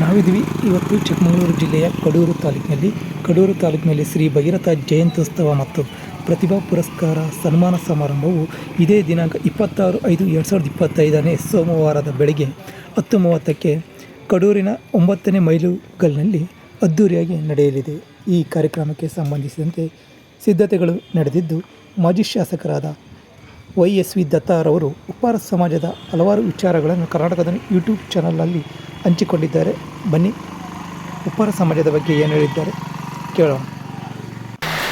ನಾವಿದ್ವಿ ಇವತ್ತು ಚಿಕ್ಕಮಗಳೂರು ಜಿಲ್ಲೆಯ ಕಡೂರು ತಾಲೂಕಿನಲ್ಲಿ. ಕಡೂರು ತಾಲೂಕಿನಲ್ಲಿ ಶ್ರೀ ಭಗೀರಥ ಜಯಂತ್ಯುತ್ಸವ ಮತ್ತು ಪ್ರತಿಭಾ ಪುರಸ್ಕಾರ ಸನ್ಮಾನ ಸಮಾರಂಭವು ಇದೇ ದಿನಾಂಕ ಇಪ್ಪತ್ತಾರು ಐದು ಎರಡು ಸಾವಿರದ ಇಪ್ಪತ್ತೈದನೇ ಸೋಮವಾರದ ಬೆಳಗ್ಗೆ ಹತ್ತು ಮೂವತ್ತಕ್ಕೆ ಕಡೂರಿನ ಒಂಬತ್ತನೇ ಮೈಲುಗಲ್ನಲ್ಲಿ ಅದ್ದೂರಿಯಾಗಿ ನಡೆಯಲಿದೆ. ಈ ಕಾರ್ಯಕ್ರಮಕ್ಕೆ ಸಂಬಂಧಿಸಿದಂತೆ ಸಿದ್ಧತೆಗಳು ನಡೆದಿದ್ದು, ಮಾಜಿ ಶಾಸಕರಾದ ವೈ ಎಸ್ ವಿ ದತ್ತಾರವರು ಉಪ್ಪಾರ ಸಮಾಜದ ಹಲವಾರು ವಿಚಾರಗಳನ್ನು ಕರ್ನಾಟಕದ ಯೂಟ್ಯೂಬ್ ಚಾನಲ್ನಲ್ಲಿ ಹಂಚಿಕೊಂಡಿದ್ದಾರೆ. ಬನ್ನಿ ಉಪ್ಪಾರ ಸಮಾಜದ ಬಗ್ಗೆ ಏನು ಹೇಳಿದ್ದಾರೆ ಕೇಳೋಣ.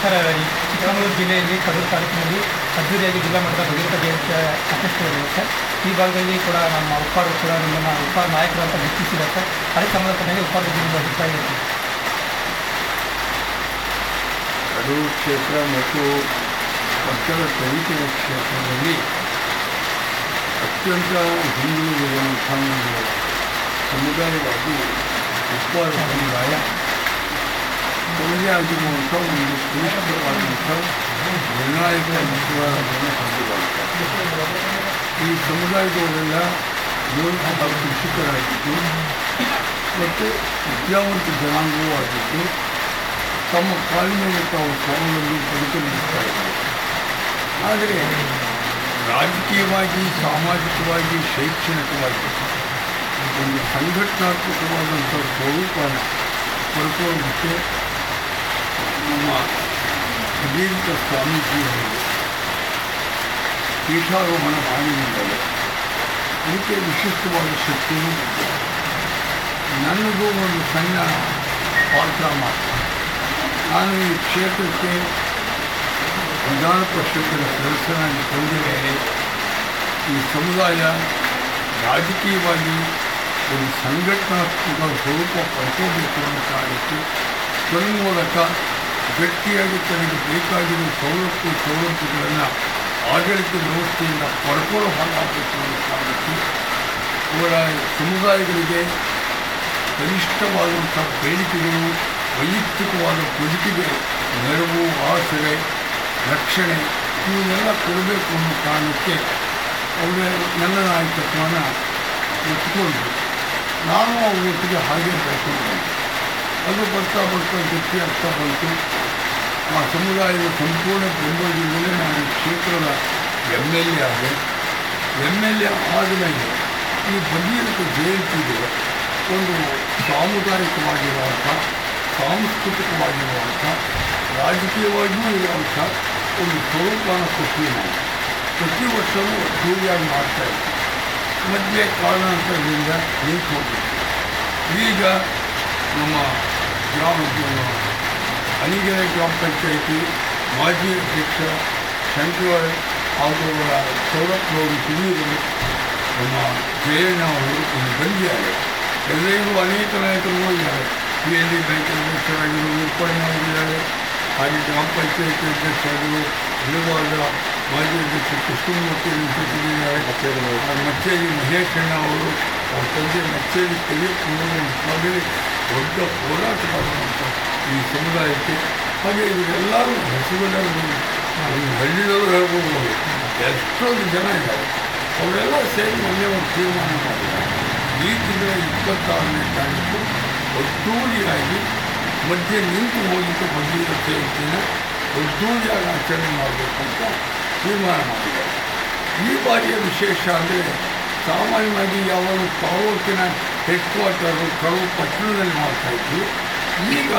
ಸರ್ ಈ ಚಿಕ್ಕಮಗಳೂರು ಜಿಲ್ಲೆಯಲ್ಲಿ ಕಡೂರು ತಾಲೂಕಿನಲ್ಲಿ ಅದ್ದೂರಿಯಾಗಿ ಜಿಲ್ಲಾ ಮಟ್ಟದ ಭಗೀರಥ ಜಯಂತಿ ಆಚರಿಸ್ತಿದ್ದಾರೆ ಸರ್ ಈ ಭಾಗದಲ್ಲಿ ಕೂಡ ನಮ್ಮ ಉಪ್ಪಾರು ಕೂಡ ನಮ್ಮ ಉಪ್ಪಾರ ನಾಯಕರು ಅಂತ ಗುರುತಿಸಿದೆ ಸರ್ ಅದಕ್ಕೆ ಸಂಬಂಧಪಟ್ಟಂಗೆ ಉಪ್ಪಾರ ನಿಮ್ಮ ಅಭಿಪ್ರಾಯ ಇದೆ ಕಡೂರು ಕ್ಷೇತ್ರ ಮತ್ತು ಪಕ್ಕದ ತರೀಕೆರೆ ಕ್ಷೇತ್ರದಲ್ಲಿ ಅತ್ಯಂತ ಹಿಂದಿನ ಸಮುದಾಯವಾಗಿ ಉಪ್ಪಾರ ಸಮುದಾಯ ತಮ್ಮದೇ ಆಗಿರುವಂಥ ಒಂದು ಶ್ರೇಷ್ಠವಾದಂಥ ನಿರ್ಣಾಯಕ ಮತದಾರರನ್ನು ಹೊಂದಿರುವಂಥ ಈ ಸಮುದಾಯದವರೆಲ್ಲ ಮೂಲತಃ ಕೃಷಿಕರಾಗಿದ್ದು ಮತ್ತು ವಿದ್ಯಾವಂತ ಜನಾಂಗವೂ ಆಗಿದ್ದು ತಮ್ಮ ಕಾಲಿನಲ್ಲಿ ತಾವು ಸ್ವಾವಲಂಬಿ ಬದುಕಲಿರುತ್ತಾ ಇದ್ದಾರೆ ಆದರೆ ರಾಜಕೀಯವಾಗಿ ಸಾಮಾಜಿಕವಾಗಿ ಶೈಕ್ಷಣಿಕವಾಗಿ ಒಂದು ಸಂಘಟನಾತ್ಮಕವಾದಂಥ ಸ್ವರೂಪನ ಪಡ್ಕೊಳ್ಳೋದಕ್ಕೆ ನಮ್ಮ ಭಗೀರಥ ಸ್ವಾಮೀಜಿಯವರು ಪೀಠಾರೋಹಣ ಮಾಡಿದ್ದಾರೆ ಅದಕ್ಕೆ ವಿಶಿಷ್ಟವಾದ ಶಕ್ತಿಯೂ ನನ್ನದು ಒಂದು ಸಣ್ಣ ಪಾತ್ರ ಮಾತ್ರ. ನಾನು ಈ ಕ್ಷೇತ್ರಕ್ಕೆ ವಿಧಾನ ಪರಿಷತ್ತಿನ ಸದಸ್ಯನಾಗಿ ಬಂದಿದ್ದೇನೆ. ಈ ಸಮುದಾಯ ರಾಜಕೀಯವಾಗಿ ಒಂದು ಸಂಘಟನಾತ್ಮಕ ಸ್ವರೂಪ ಕಾರಣಕ್ಕೆ ತನ್ಮೂಲಕ ಗಟ್ಟಿಯಾಗಿ ತನಗೆ ಬೇಕಾಗಿರುವ ಸವಲತ್ತು ಸವಲತ್ತುಗಳನ್ನು ಆಡಳಿತ ವ್ಯವಸ್ಥೆಯಿಂದ ಪಡ್ಕೊಳ್ಳೋ ಹಾಗಾಗಬೇಕು ಅನ್ನೋ ಕಾರಣಕ್ಕೆ ಅವರ ಸಮುದಾಯಗಳಿಗೆ ಕನಿಷ್ಠವಾದಂಥ ಬೇಡಿಕೆಗಳು, ವೈಯಕ್ತಿಕವಾದ ಬದುಕಿಗೆ ನೆರವು, ಆಸರೆ, ರಕ್ಷಣೆ, ಇವನ್ನೆಲ್ಲ ಕೊಡಬೇಕು ಅನ್ನೋ ಕಾರಣಕ್ಕೆ ಅವರ ನನ್ನ ನಾಯಕತ್ವನ ಎತ್ಕೊಂಡ್ರು ನಾನು ಅವರೊಟ್ಟಿಗೆ ಹಾಗೆ ಬೆಳ್ಕೊಂಡು ಅದು ಬರ್ತಾ ಬರ್ತಾ ಗಟ್ಟಿ ಅರ್ಥ ಬಂತು. ಆ ಸಮುದಾಯದ ಸಂಪೂರ್ಣ ಬೆಂಬಲದಿಂದಲೇ ನಾನು ಕ್ಷೇತ್ರದ ಎಂ ಎಲ್ ಎ ಆದೆ. ಎಂ ಎಲ್ ಎ ಆದಮೇಲೆ ಈ ಭಗೀರಥ ಜಯಂತಿಗೆ ಒಂದು ಸಾಮುದಾಯಿಕವಾಗಿರುವಂಥ, ಸಾಂಸ್ಕೃತಿಕವಾಗಿರುವಂಥ, ರಾಜಕೀಯವಾಗಿಯೂ ಇರುವಂಥ ಒಂದು ಸ್ವರೂಪನ ಕೊಟ್ಟು ಪ್ರತಿ ವರ್ಷವೂ ಅದ್ದೂರಿಯಾಗಿ ಮಾಡ್ತಾ ಇದ್ವಿ ಮಧ್ಯೆ ಕಾರಣಾಂತರದಿಂದ ನಿಂತು ಹೋಗಿತ್ತು ಈಗ ನಮ್ಮ ಗ್ರಾಮ ಅನಿಗೆರೆ ಗ್ರಾಮ ಪಂಚಾಯಿತಿ ಮಾಜಿ ಅಧ್ಯಕ್ಷ ಶಂಕರ ಹಾಗೂ ಅವರ ತಿಳಿಯಲು ನಮ್ಮ ಜಯಣ್ಣ ಅವರು ಇಲ್ಲಿ ಬಂದಿದ್ದಾರೆ. ಎಲ್ಲರಿಗೂ ಅನೇಕ ನಾಯಕರು ಇದ್ದಾರೆ ಪಿ ಎಲ್ ಡಿ ಬ್ಯಾಂಕ್ ಅಧ್ಯಕ್ಷರಾಗಿರುವ ಮಾಡಿದ್ದಾರೆ ಹಾಗೆ ಗ್ರಾಮ ಪಂಚಾಯಿತಿ ಅಧ್ಯಕ್ಷರಾಗಿರುವ ಹಲವಾದ ಮಾಜಿ ಅಧ್ಯಕ್ಷ ಕೃಷ್ಣಮೂರ್ತಿ ಜೊತೆಗಿದ್ದಾರೆ ಮಚ್ಚೇರಿ ಮಹೇಶಣ್ಣ ಅವರು ಅವ್ರ ತಂದೆ ಮಚ್ಚೇರಿ ಕಲಿಯಪ್ಪನವರು ಮಗಲಿ ದೊಡ್ಡ ಹೋರಾಟಗಾರರಂತ ಈ ಸಮುದಾಯಕ್ಕೆ ಹಾಗೆ ಇವರೆಲ್ಲರೂ ಹೆಸರುಗಳನ್ನು ಒಂದು ಹಳ್ಳಿಯವರು ಹೇಳ್ಬೋದು. ಎಷ್ಟೊಂದು ಜನ ಇದ್ದಾರೆ. ಅವರೆಲ್ಲ ಸೇರಿ ಮೊನ್ನೆ ಒಂದು ತೀರ್ಮಾನ ಮಾಡಿದ್ದಾರೆ. ಈ ತಿಂಗಳ ಇಪ್ಪತ್ತಾರನೇ ತಾರೀಕು ಒದ್ದೂರಿಯಾಗಿ ಮಧ್ಯೆ ನಿಂತು ಹೋಗಿದ್ದು ಭಗೀರಥ ಜಯಂತಿನ ಒದ್ದೂರಿಯಾಗಿ ಆಚರಣೆ ಮಾಡಬೇಕಂತ ತೀರ್ಮಾನ ಮಾಡಿದೆ ಈ ಬಾರಿಯ ವಿಶೇಷ ಅಂದರೆ ಸಾಮಾನ್ಯವಾಗಿ ಯಾವಾಗ ತಾಲೂಕಿನ ಹೆಡ್ ಕ್ವಾರ್ಟರು ಕರು ಪಟ್ಟಣದಲ್ಲಿ ಮಾಡ್ತಾ ಇದ್ವಿ. ಈಗ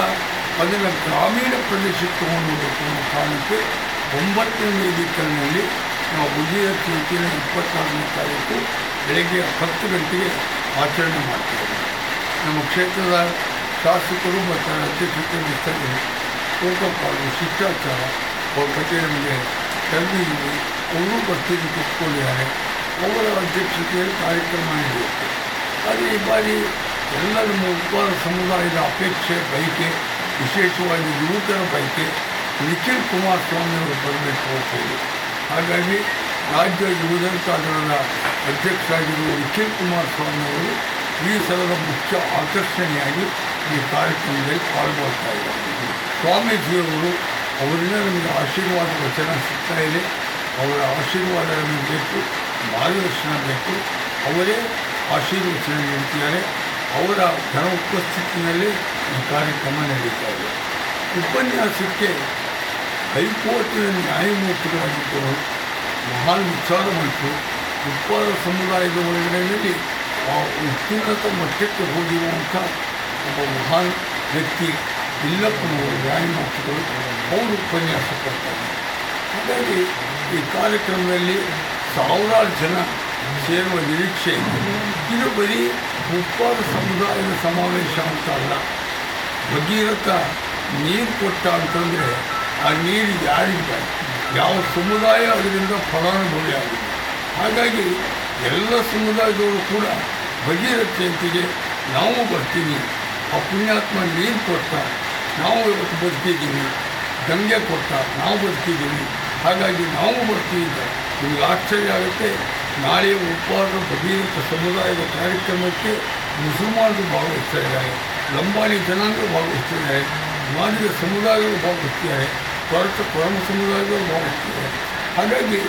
ಅದನ್ನು ಗ್ರಾಮೀಣ ಪ್ರದೇಶಕ್ಕೆ ಹೋಗಬೇಕು ಅನ್ನೋ ಕಾರಣಕ್ಕೆ ಒಂಬತ್ತನೇ ವೇದಿಕಲ್ನಲ್ಲಿ ನಾವು ವಿಜಯ ಚೌತಿನ ಇಪ್ಪತ್ತಾರನೇ ತಾರೀಕು ಬೆಳಗ್ಗೆ ಹತ್ತು ಗಂಟೆಗೆ ಆಚರಣೆ ಮಾಡ್ತಿದ್ದೇವೆ ನಮ್ಮ ಕ್ಷೇತ್ರದ ಶಾಸಕರು ಮತ್ತು ಅಧ್ಯಕ್ಷತೆ ಪ್ರೋಟೋಕಾಲ್ ಶಿಷ್ಟಾಚಾರ, ಅವ್ರ ಬಗ್ಗೆ ನಮಗೆ ಕರೆದಿದ್ದೀವಿ ಅವರು ಬರ್ತೀನಿ ಕೂತ್ಕೊಂಡಿದ್ದಾರೆ ಅವರ ಅಧ್ಯಕ್ಷತೆಯಲ್ಲಿ ಕಾರ್ಯಕ್ರಮ ನಡೆಯುತ್ತೆ ಆದರೆ ಈ ಬಾರಿ ಎಲ್ಲ ನಮ್ಮ ಉಪ್ಪಾರ ಸಮುದಾಯದ ಅಪೇಕ್ಷೆ ಬಯಕೆ ವಿಶೇಷವಾಗಿ ಯುವಕರ ಬಯಕೆ ನಿಖಿಲ್ ಕುಮಾರಸ್ವಾಮಿ ಅವರು ಬರಬೇಕು ಅಂತ ಹೇಳಿ ಹಾಗಾಗಿ ರಾಜ್ಯ ಯುವಜನತಾದಳದ ಅಧ್ಯಕ್ಷರಾಗಿರುವ ನಿಖಿಲ್ ಕುಮಾರಸ್ವಾಮಿ ಅವರು ಈ ಸಲದ ಮುಖ್ಯ ಆಕರ್ಷಣೆಯಾಗಿ ಈ ಕಾರ್ಯಕ್ರಮದಲ್ಲಿ ಪಾಲ್ಗೊಳ್ತಾ ಇದ್ದಾರೆ ಸ್ವಾಮೀಜಿಯವರು ಅವರಿಂದ ನಮಗೆ ಆಶೀರ್ವಾದ ವಚನ ಸಿಗ್ತಾ ಇದೆ. ಅವರ ಆಶೀರ್ವಾದ ನಮಗೆ ಬೇಕು ಮಾರ್ಗದರ್ಶನ ಬೇಕು ಅವರೇ ಆಶೀರ್ವಚನ ನೀಡ್ತಿದ್ದಾರೆ. ಅವರ ಘನ ಉಪಸ್ಥಿತಿಯಲ್ಲಿ ಈ ಕಾರ್ಯಕ್ರಮ ನಡೀತಾ ಇದೆ. ಉಪನ್ಯಾಸಕ್ಕೆ ಹೈಕೋರ್ಟಿನ ನ್ಯಾಯಮೂರ್ತಿಗಳಾಗಿದ್ದರು. ಮಹಾನ್ ವಿಚಾರ ಮತ್ತು ಉತ್ಪಾದ ಸಮುದಾಯದ ಒಳಗಡೆಯಲ್ಲಿ ಆ ಉತ್ತೀರ್ಣತ ಮಟ್ಟಕ್ಕೆ ಹೋಗಿರುವಂಥ ಒಬ್ಬ ಮಹಾನ್ ವ್ಯಕ್ತಿ ಇಲ್ಲಪ್ಪನವರು ನ್ಯಾಯಮೂರ್ತಿಗಳು ಅವರು ಉಪನ್ಯಾಸ ಕೊಡ್ತಾರೆ ಹಾಗಾಗಿ ಈ ಕಾರ್ಯಕ್ರಮದಲ್ಲಿ ಸಾವಿರಾರು ಜನ ಸೇರುವ ನಿರೀಕ್ಷೆ ಇದೆ. ಬರೀ ಉಪ್ಪಾದ ಸಮುದಾಯದ ಸಮಾವೇಶ ಅಂತ ಅಲ್ಲ. ಭಗೀರಥ ನೀರು ಕೊಟ್ಟ ಅಂತಂದರೆ ಆ ನೀರು ಯಾರಿಗೆ ಯಾವ ಸಮುದಾಯ ಅದರಿಂದ ಫಲಾನುಭವಿ ಆಗಿದೆ. ಹಾಗಾಗಿ ಎಲ್ಲ ಸಮುದಾಯದವರು ಕೂಡ ಭಗೀರಥ ಜಯಂತಿಗೆ ನಾವು ಬರ್ತೀವಿ. ಆ ಪುಣ್ಯಾತ್ಮ ನೀರು ಕೊಟ್ಟ ನಾವು ಇವತ್ತು ಬದುಕಿದ್ದೀವಿ ಗಂಗೆ ಕೊಟ್ಟ ನಾವು ಬದುಕಿದ್ದೀವಿ ಹಾಗಾಗಿ ನಾವು ಬರ್ತೀವಿ ನಿಮಗೆ ಆಶ್ಚರ್ಯ ಆಗುತ್ತೆ. ನಾಳೆ ಉಪ್ಪಾದ ಭಗೀರಥ ಸಮುದಾಯದ ಕಾರ್ಯಕ್ರಮಕ್ಕೆ ಮುಸಲ್ಮಾನರು ಭಾಗವಹಿಸ್ತಾ ಇದ್ದಾರೆ ಲಂಬಾಣಿ ಜನಾಂಗ ಭಾಗವಹಿಸ್ತಿದ್ದಾರೆ ಮಾದಿಗ ಸಮುದಾಯಗಳು ಭಾಗವಹಿಸ್ತಿದ್ದಾರೆ ಕೊರತ ಕೊರಮ ಸಮುದಾಯಗಳು ಭಾಗವಹಿಸ್ತಿದ್ದಾರೆ ಹಾಗಾಗಿ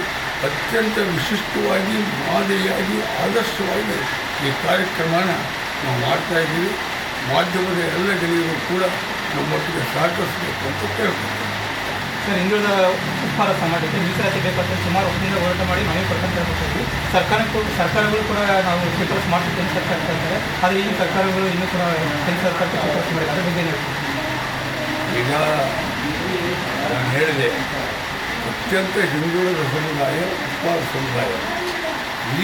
ಅತ್ಯಂತ ವಿಶಿಷ್ಟವಾಗಿ, ಮಾದರಿಯಾಗಿ, ಆದರ್ಶವಾಗಿ ಈ ಕಾರ್ಯಕ್ರಮನ ನಾವು ಮಾಡ್ತಾ ಇದ್ದೀವಿ. ಮಾಧ್ಯಮದ ಎಲ್ಲ ಗೆಳೆಯರು ಕೂಡ ನಮ್ಮೊಟ್ಟಿಗೆ ಸಹಕರಿಸಬೇಕು ಅಂತ ಕೇಳ್ಕೊಳ್ತೀನಿ ಸರ್ ಹಿಂದುಳಿದ ಉತ್ಪಾದ ಸಮಾಜಕ್ಕೆ ಮೀಸಲಾತಿ ಬೇಕಂತ ಸುಮಾರು ವರ್ಷದಿಂದ ಹೋರಾಟ ಮಾಡಿ ಮನವಿ ಪಡ್ಕೊಂಡು ಇದ್ದೀವಿ ಸರ್ಕಾರಕ್ಕೂ ಸರ್ಕಾರಗಳು ಕೂಡ ನಾವು ಶಿಫಾರಸು ಮಾಡ್ತಿದ್ದೇವೆ ಸರ್ಕಾರ ಹೇಳ್ತಾರೆ ಆದರೆ ಈ ಸರ್ಕಾರಗಳು ಇನ್ನೂ ಕೂಡ ಕೇಂದ್ರ ಸರ್ಕಾರಕ್ಕೆ ಶಿಫಾರಸು ಮಾಡಿದೆ ಅದ್ರ ಬಗ್ಗೆ? ಈಗ ನಾನು ಹೇಳಿದೆ ಅತ್ಯಂತ ಹಿಂದುಳಿದ ಸಮುದಾಯ ಉತ್ಪಾದ ಸಮುದಾಯ.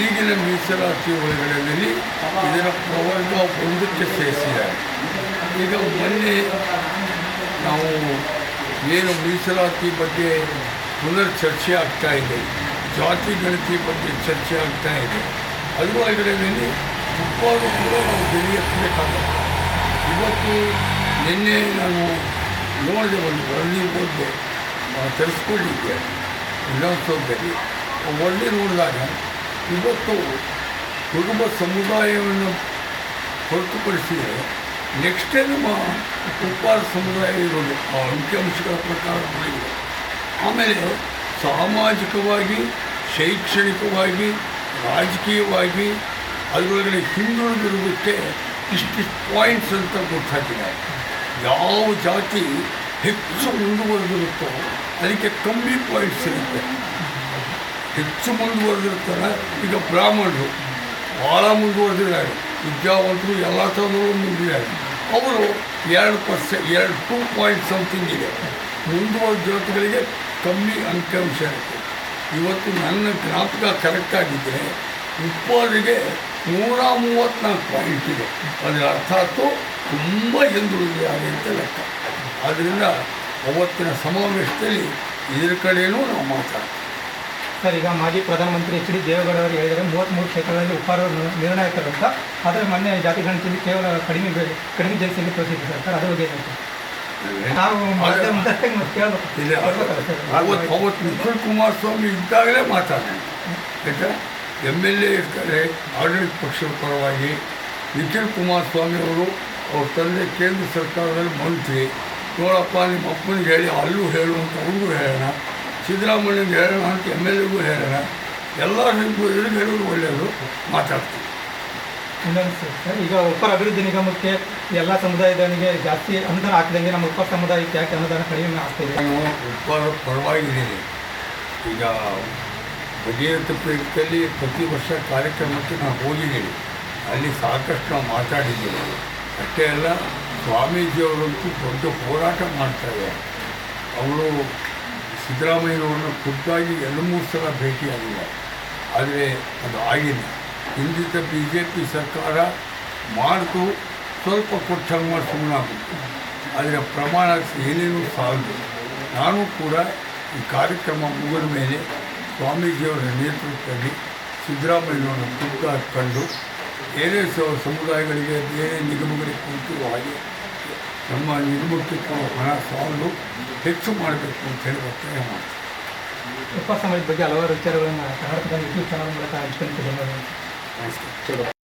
ಈಗಿನ ಮೀಸಲಾತಿ ಒಳಗಡೆಯಲ್ಲಿ ಇದರ ಪ್ರವರ್ಗ ಒಂದಕ್ಕೆ ಸೇರಿಸಿದ್ದಾರೆ ಈಗ ಮೊನ್ನೆ ನಾವು ಏನು ಮೀಸಲಾತಿ ಬಗ್ಗೆ ಪುನರ್ ಚರ್ಚೆ ಆಗ್ತಾ ಇದೆ, ಜಾತಿ ಗಣತಿ ಬಗ್ಗೆ ಚರ್ಚೆ ಆಗ್ತಾ ಇದೆ. ಅದ್ರ ಒಳಗಡೆಯಲ್ಲಿ ಉಪ್ಪಾರ ಕೂಡ ನಾವು ಬೆಲೆ ಎತ್ತಬೇಕಾಗುತ್ತೆ ಇವತ್ತು ನಿನ್ನೆ ನಾನು ನೋಡಿದೆ, ಒಂದು ವರದಿ ಓದಿದೆ ತರಿಸ್ಕೊಂಡಿದ್ದೆ, ವಿಧಾನಸೌಧದಲ್ಲಿ. ವರದಿ ನೋಡಿದಾಗ ಇವತ್ತು ಕುಟುಂಬ ಸಮುದಾಯವನ್ನು ಹೊರತುಪಡಿಸಿದರೆ ನೆಕ್ಸ್ಟೇ ನಮ್ಮ ಉಪ್ಪಾರ ಸಮುದಾಯ ಇರೋದು. ಆ ಅಂಕಿಅಂಶಗಳ ಪ್ರಕಾರ ನೋಡಿದೆ ಆಮೇಲೆ ಸಾಮಾಜಿಕವಾಗಿ, ಶೈಕ್ಷಣಿಕವಾಗಿ, ರಾಜಕೀಯವಾಗಿ ಅದರೊಳಗಡೆ ಹಿಂದುಳಿದಿರುವುದಕ್ಕೆ ಇಷ್ಟಿಷ್ಟು ಪಾಯಿಂಟ್ಸ್ ಅಂತ ಗೊತ್ತಾಗಿದೆ. ಯಾವ ಜಾತಿ ಹೆಚ್ಚು ಮುಂದುವರೆದಿರುತ್ತೋ ಅದಕ್ಕೆ ಕಮ್ಮಿ ಪಾಯಿಂಟ್ಸ್ ಇರುತ್ತೆ. ಹೆಚ್ಚು ಮುಂದುವರೆದಿರ್ತಾರೆ ಈಗ ಬ್ರಾಹ್ಮಣರು ಭಾಳ ಮುಂದುವರೆದಿದ್ದಾರೆ. ವಿದ್ಯಾವಂತರು ಎಲ್ಲ ಥರದಲ್ಲೂ ಮುಂದಿದ್ದಾರೆ ಅವರು ಎರಡು ಪರ್ಸೆಂಟ್ ಎರಡು ಟೂ ಪಾಯಿಂಟ್ ಸಮಥಿಂಗ್ ಇದೆ. ಮುಂದುವರೆದ ಜಾತಿಗಳಿಗೆ ಕಮ್ಮಿ ಅಂಕಿಅಂಶ ಇರುತ್ತೆ. ಇವತ್ತು ನನ್ನ ಜ್ಞಾಪಕ ಕರೆಕ್ಟಾಗಿದ್ದರೆ ಉಪ್ಪಾರಿಗೆ ನೂರ ಮೂವತ್ತ್ನಾಲ್ಕು ಪಾಯಿಂಟ್ ಇದೆ. ಅದರ ಅರ್ಥಾತ್ತು ತುಂಬ ಹಿಂದುಳಿದಿದ್ದಾರೆ ಅಂತ ಲೆಕ್ಕ. ಆದ್ದರಿಂದ ಅವತ್ತಿನ ಸಮಾವೇಶದಲ್ಲಿ ಇದರ ಕಡೆಯೂ ನಾವು ಮಾತಾಡ್ತೀವಿ. ಸರ್ ಈಗ ಮಾಜಿ ಪ್ರಧಾನಮಂತ್ರಿ ಎಚ್ ಡಿ ದೇವೇಗೌಡ ಅವರು ಹೇಳಿದರೆ ಮೂವತ್ತ್ಮೂರು ಕ್ಷೇತ್ರಗಳಲ್ಲಿ ಉಪಾರ ನಿರ್ಣಾಯಕರು ಅಂತ ಆದರೆ ಮೊನ್ನೆ ಜಾತಿ ಗಣತಿಯಲ್ಲಿ ಕೇವಲ ಕಡಿಮೆ ಬೆಲೆ ಕಡಿಮೆ ಜನಸಂಖ್ಯೆ ತೋರಿಸಿದ್ರು ಸರ್. ಅದ್ರ ಬಗ್ಗೆ? ನಾವು ಸರ್? ಅವತ್ತು ಕುಮಾರಸ್ವಾಮಿ ಇದ್ದಾಗಲೇ ಮಾತಾಡೋಣ ಆಯ್ತಾ? ಎಂ ಎಲ್ ಎ ಇರ್ತಾರೆ ಆಡಳಿತ ಪಕ್ಷದ ಪರವಾಗಿ ನಿಖಿಲ್ ಕುಮಾರಸ್ವಾಮಿ ಅವರು ಅವ್ರ ತಂದೆ ಕೇಂದ್ರ ಸರ್ಕಾರದಲ್ಲಿ ಮಂತ್ರಿ. ನೋಡಪ್ಪ ನಿಮ್ಮ ಅಪ್ಪನಿಗೆ ಹೇಳಿ ಅಲ್ಲೂ ಹೇಳು ಅಂತ ಅವ್ರಿಗೂ ಹೇಳೋಣ. ಸಿದ್ದರಾಮಯ್ಯನಿಗೆ ಹೇಳೋಣ ಅಂತ ಎಂ ಎಲ್ ಎಗೂ ಹೇಳೋಣ ಎಲ್ಲ ಹೇಳೋದು ಒಳ್ಳೆಯದು ಮಾತಾಡ್ತೀವಿ ಇನ್ನೊಂದು ಸರ್ ಸರ್, ಈಗ ಉಪರ ಅಭಿವೃದ್ಧಿ ನಿಗಮಕ್ಕೆ ಎಲ್ಲ ಸಮುದಾಯದವರಿಗೆ ಜಾಸ್ತಿ ಅನುದಾನ ಹಾಕಿದಂಗೆ ನಮ್ಮ ಉಪ ಸಮುದಾಯಕ್ಕೆ ಯಾಕೆ ಅನುದಾನ ಕಡಿಮೆ ಆಗ್ತಿದೆ ನಾನು ಉಪ್ಪಾರ ಪರವಾಗಿದ್ದೀನಿ. ಈಗ ಭಗೀರಥ ಪೀಠದಲ್ಲಿ ಪ್ರತಿ ವರ್ಷ ಕಾರ್ಯಕ್ರಮಕ್ಕೆ ನಾನು ಹೋಗಿದ್ದೀನಿ. ಅಲ್ಲಿ ಸಾಕಷ್ಟು ನಾವು ಮಾತಾಡಿದ್ದೀನಿ ಅಷ್ಟೇ ಅಲ್ಲ ಸ್ವಾಮೀಜಿಯವರಂತೂ ದೊಡ್ಡ ಹೋರಾಟ ಮಾಡ್ತಾರೆ. ಅವರು ಸಿದ್ದರಾಮಯ್ಯನವ್ರನ್ನ ಖುದ್ದಾಗಿ ಎರಡು ಮೂರು ಸಲ ಭೇಟಿಯಾಗಿಲ್ಲ ಆದರೆ ಅದು ಆಗಿಲ್ಲ. ಹಿಂದಿದ್ದ ಬಿ ಜೆ ಪಿ ಸರ್ಕಾರ ಮಾಡಿತು ಸ್ವಲ್ಪ ಕೊಟ್ಟಂಗೆ ಮಾಡಿ ಸುಮ್ಮನಾಗ್ಬಿಟ್ಟು ಆದರೆ ಪ್ರಮಾಣ ಏನೇನು ಸಾಲದು. ನಾನು ಕೂಡ ಈ ಕಾರ್ಯಕ್ರಮ ಮುಗಿದ ಮೇಲೆ ಸ್ವಾಮೀಜಿಯವರ ನೇತೃತ್ವದಲ್ಲಿ ಸಿದ್ದರಾಮಯ್ಯನವರನ್ನು ಖುದ್ದಾಗಿ ಕಂಡು ಬೇರೆ ಸಮುದಾಯಗಳಿಗೆ ಬೇರೆ ನಿಗಮಗಳಿಗೆ ಕೊಡ್ತಿರೋ ಹಾಗೆ ನಮ್ಮ ನಿಗಮಕ್ಕೆ ಕೊಡೋ ಹಣ ಸಾಲು ಹೆಚ್ಚು ಮಾಡಬೇಕು ಅಂತ ಹೇಳಿ ಒತ್ತಾಯ ಮಾಡ್ತೀವಿ. ಉಪ ಸಮಾಜದ ಬಗ್ಗೆ ಹಲವಾರು ವಿಚಾರಗಳನ್ನು ಕರ್ನಾಟಕದಲ್ಲಿ ಯೂಟ್ಯೂಬ್ ಚಾನಲ್ ಮೂಲಕ ಅಭಿಪ್ರಾಯ ನಮಸ್ಕಾರ